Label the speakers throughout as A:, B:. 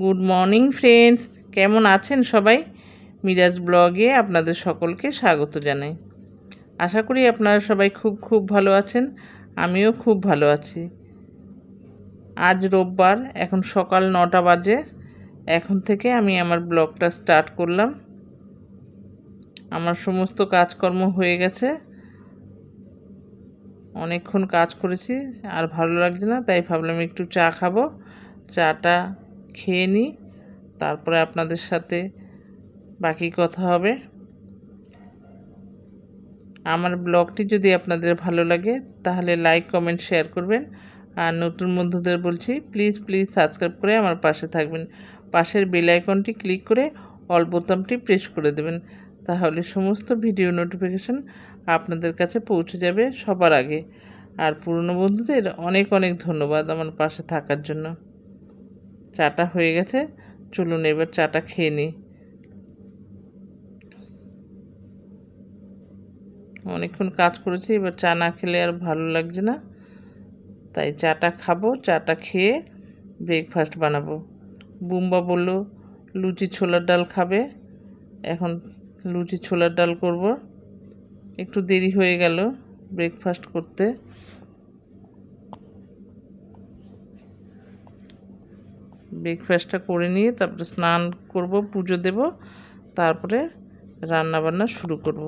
A: Good morning friends কেমন আছেন সবাই? মিরাজ ব্লগে আপনাদের সকলকে স্বাগত জানাই। আশা করি আপনারা সবাই খুব খুব ভালো আছেন। আমিও খুব ভালো আছি। আজ রোববার, এখন সকাল নটা বাজে। এখন থেকে আমি আমার ব্লগটা স্টার্ট করলাম। আমার সমস্ত কাজকর্ম হয়ে গেছে। অনেকক্ষণ কাজ করেছি, আর ভালো লাগছে না, তাই ভাবলাম একটু চা খাব। চাটা খেয়ে নিই, তারপরে আপনাদের সাথে বাকি কথা হবে। আমার ব্লগটি যদি আপনাদের ভালো লাগে, তাহলে লাইক কমেন্ট শেয়ার করবেন। আর নতুন বন্ধুদের বলছি প্লিজ প্লিজ সাবস্ক্রাইব করে আমার পাশে থাকবেন। পাশের বেল আইকনটি ক্লিক করে অল বোতামটি প্রেস করে দেবেন। তাহলে সমস্ত ভিডিও নোটিফিকেশন আপনাদের কাছে পৌঁছে যাবে সবার আগে। আর পুরনো বন্ধুদের অনেক অনেক ধন্যবাদ আমার পাশে থাকার জন্য। চাটা হয়ে গেছে। চলুন এবার চাটা খেয়ে নিই। অনেকক্ষণ কাজ করেছি, এবার চা না খেলে আর ভালো লাগছে না। তাই চাটা খাব, চাটা খেয়ে ব্রেকফাস্ট বানাবো। বুম্বা বলল, লুচি ছোলার ডাল খাবে? এখন লুচি ছোলার ডাল করব। একটু দেরি হয়ে গেল ব্রেকফাস্ট করতে। ব্রেকফাস্টটা করে নিয়ে তারপরে স্নান করব, পুজো দেব, তারপরে রান্না বান্না শুরু করব।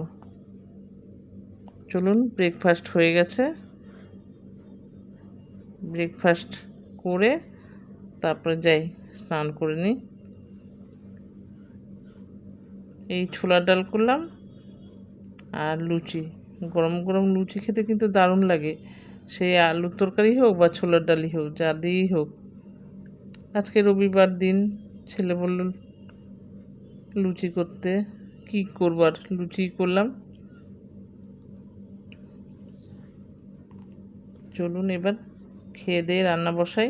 A: চলুন ব্রেকফাস্ট হয়ে গেছে। ব্রেকফাস্ট করে তারপরে যাই, স্নান করে নিই। এই ছোলার ডাল করলাম আর লুচি। গরম গরম লুচি খেতে কিন্তু দারুণ লাগে। সেই আলুর তরকারি হোক বা ছোলার ডালই হোক, যা দিয়েই হোক। আজকে রবিবার দিন, ছেলে বলল, লুচি করতে, কি করবার লুচি করলাম? চলুন এবার খেয়ে দিয়ে রান্না বসাই।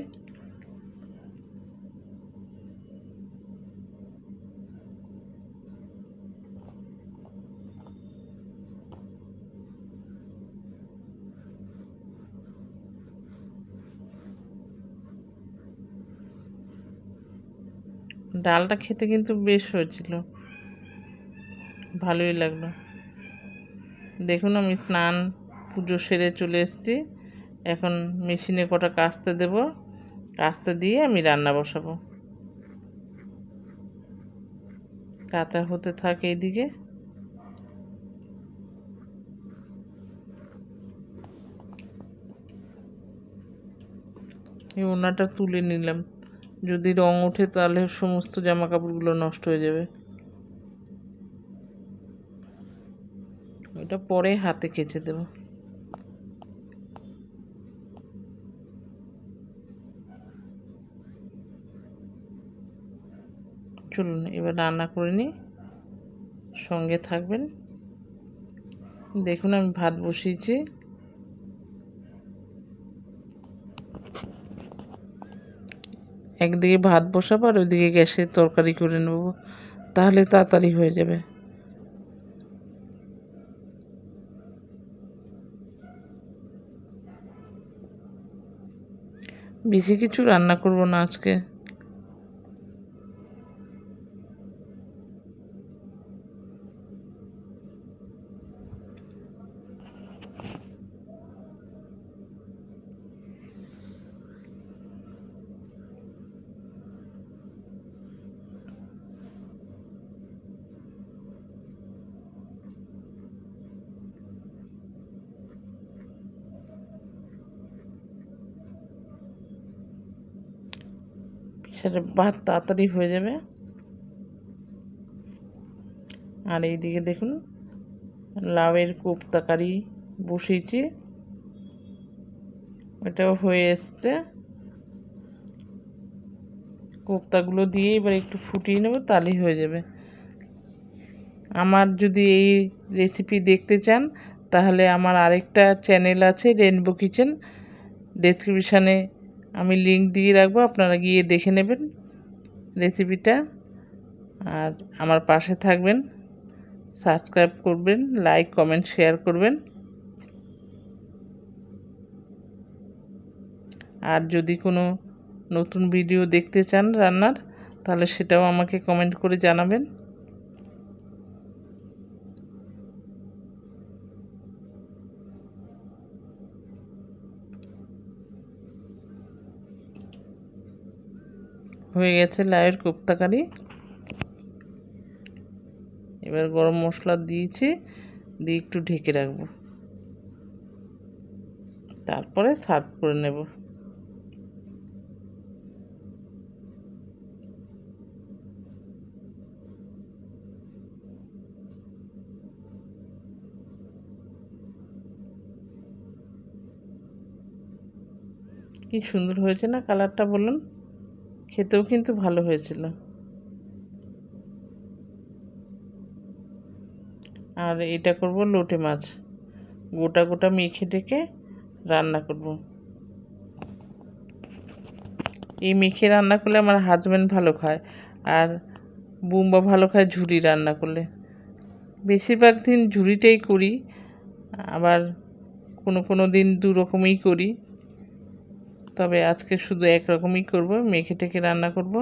A: ডালটা খেতে কিন্তু বেশ হয়েছিল। ভালোই লাগল। দেখুন আমি স্নান, পুজো সেরে চলে এসেছি। এখন মেশিনে কটা কাস্তে দেব, কাস্তে দিয়ে আমি রান্না বসাবো। কাঁচা হতে থাকে এইদিকে। এই ওনাটা তুলে নিলাম। যদি রং ওঠে, তাহলে সমস্ত জামা কাপড়গুলো নষ্ট হয়ে যাবে। এটা পরে হাতে কেচে দেব। চলুন, এবার রান্না করে নিই। সঙ্গে থাকবেন। দেখুন, আমি ভাত বসিয়েছি। একদিকে ভাত বসাবো আর ওইদিকে গ্যাসে তরকারি করে নেব। তাহলে তাড়াতাড়ি হয়ে যাবে। বেশি কিছু রান্না করব না আজকে। সেটা ভাত তাড়াতাড়ি হয়ে যাবে। আর এইদিকে দেখুন, লাউয়ের কোপ্তা কারি বসিয়েছি। ওটাও হয়ে এসছে। কোপ্তাগুলো দিয়ে এবার একটু ফুটিয়ে নেব, তাহলেই হয়ে যাবে। আমার যদি এই রেসিপি দেখতে চান, তাহলে আমার আরেকটা চ্যানেল আছে রেনবো কিচেন ডেসক্রিপশানে আমি লিঙ্ক দিয়ে রাখব, আপনারা গিয়ে দেখে নেবেন রেসিপিটা আর আমার পাশে থাকবেন সাবস্ক্রাইব করবেন লাইক কমেন্ট শেয়ার করবেন। আর যদি কোনো নতুন ভিডিও দেখতে চান রান্নার, তাহলে সেটাও আমাকে কমেন্ট করে জানাবেন। হয়ে গেছে লাউয়ের কোপ্তা কারি এবার গরম মশলা দিয়েছি, দিয়ে একটু ঢেকে রাখব। তারপরে সার্ভ করে নেব। কি সুন্দর হয়েছে না কালারটা বলুন? খেতেও কিন্তু ভালো হয়েছিল। আর এটা করব লোটে মাছ। গোটা গোটা মেখে ডেকে রান্না করব। এই মেখে রান্না করলে আমার হাজব্যান্ড ভালো খায় আর বুম্বা ভালো খায় ঝুড়ি রান্না করলে। বেশিরভাগ দিন ঝুড়িটাই করি, আবার কোনো কোনো দিন দু রকমই করি। তবে আজকে শুধু এক রকমই করব, মেখে টেকে রান্না করব।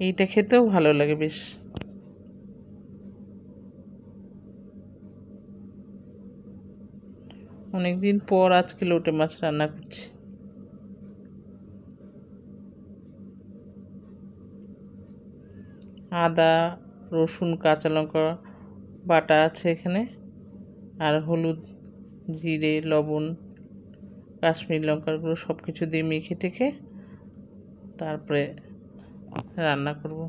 A: এইটা খেতেও ভালো লাগে বেশ। অনেকদিন পর আজকে লোটে মাছ রান্না করছি। আদা, রসুন, কাঁচা লঙ্কা বাটা আছে এখানে, আর হলুদ জিরে লবণ কাশ্মীর লঙ্কার গুঁড়ো সব কিছু দিয়ে মেখে টেখে তারপরে রান্না করব।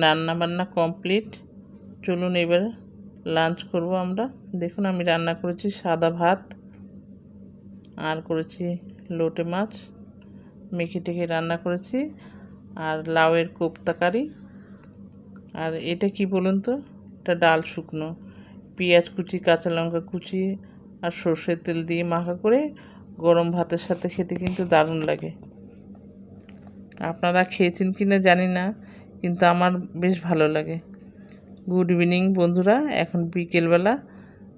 A: রান্না বান্না কমপ্লিট চলুন এবার লাঞ্চ করব আমরা। দেখুন, আমি রান্না করেছি সাদা ভাত, আর করেছি লোটে মাছ। মেখে টেখে রান্না করেছি, আর লাউয়ের কোপ্তা কারি। আর এটা কি বলুন তো? এটা ডাল শুকনো। পেঁয়াজ কুচি, কাঁচা লঙ্কা কুচি, আর সর্ষের তেল দিয়ে মাখা করে গরম ভাতের সাথে খেতে কিন্তু দারুণ লাগে। আপনারা খেয়েছেন কি না জানি না। কিন্তু আমার বেশ ভালো লাগে। গুড ইভিনিং বন্ধুরা। এখন বিকেলবেলা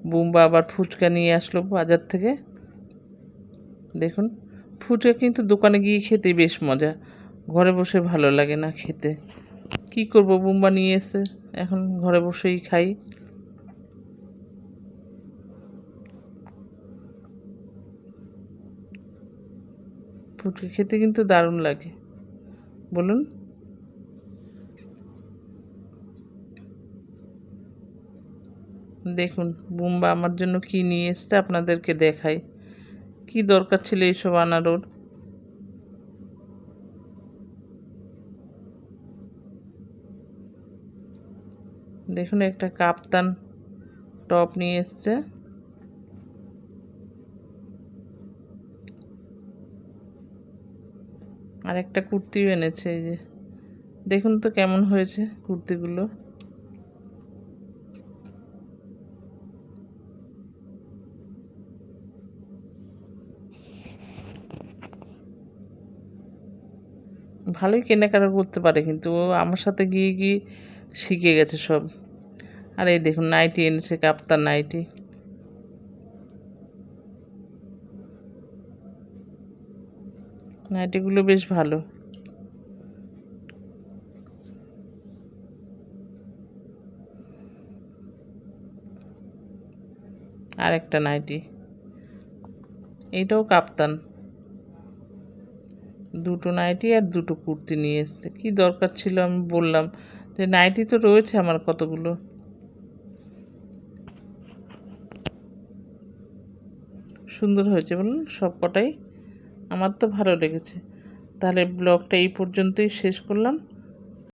A: বুম্বা আবার ফুচকা নিয়ে আসলো বাজার থেকে। দেখুন, ফুচকা কিন্তু দোকানে গিয়ে খেতে বেশ মজা। ঘরে বসে ভালো লাগে না খেতে। কি করব, বুম্বা নিয়ে এসে এখন ঘরে বসেই খাই। ফুচকা খেতে কিন্তু দারুণ লাগে। বলুন দেখুন, বুম্বা আমার জন্য কি নিয়ে এসছে আপনাদেরকে দেখাই। কি দরকার ছিল এইসব আনার ওর দেখুন, একটা কাপ্তান টপ নিয়ে এসছে। আর একটা কুর্তিও এনেছে, এই যে। দেখুন তো কেমন হয়েছে কুর্তিগুলো। ভালোই কেনাকাটা করতে পারে, কিন্তু ও আমার সাথে গিয়ে গিয়ে শিখে গেছে সব। আর এই দেখুন নাইটি এনেছে কাপ্তার নাইটি। নাইটিগুলো বেশ ভালো। আর একটা নাইটি। এইটাও কাপ্তান। দুটো নাইটি আর দুটো কুর্তি নিয়ে এসছে। কী দরকার ছিল আমি বললাম যে নাইটি তো রয়েছে আমার কতগুলো। সুন্দর হয়েছে বলুন সব কটাই। আমার তো ভালো লেগেছে। তাহলে ব্লগটা এই পর্যন্তই শেষ করলাম।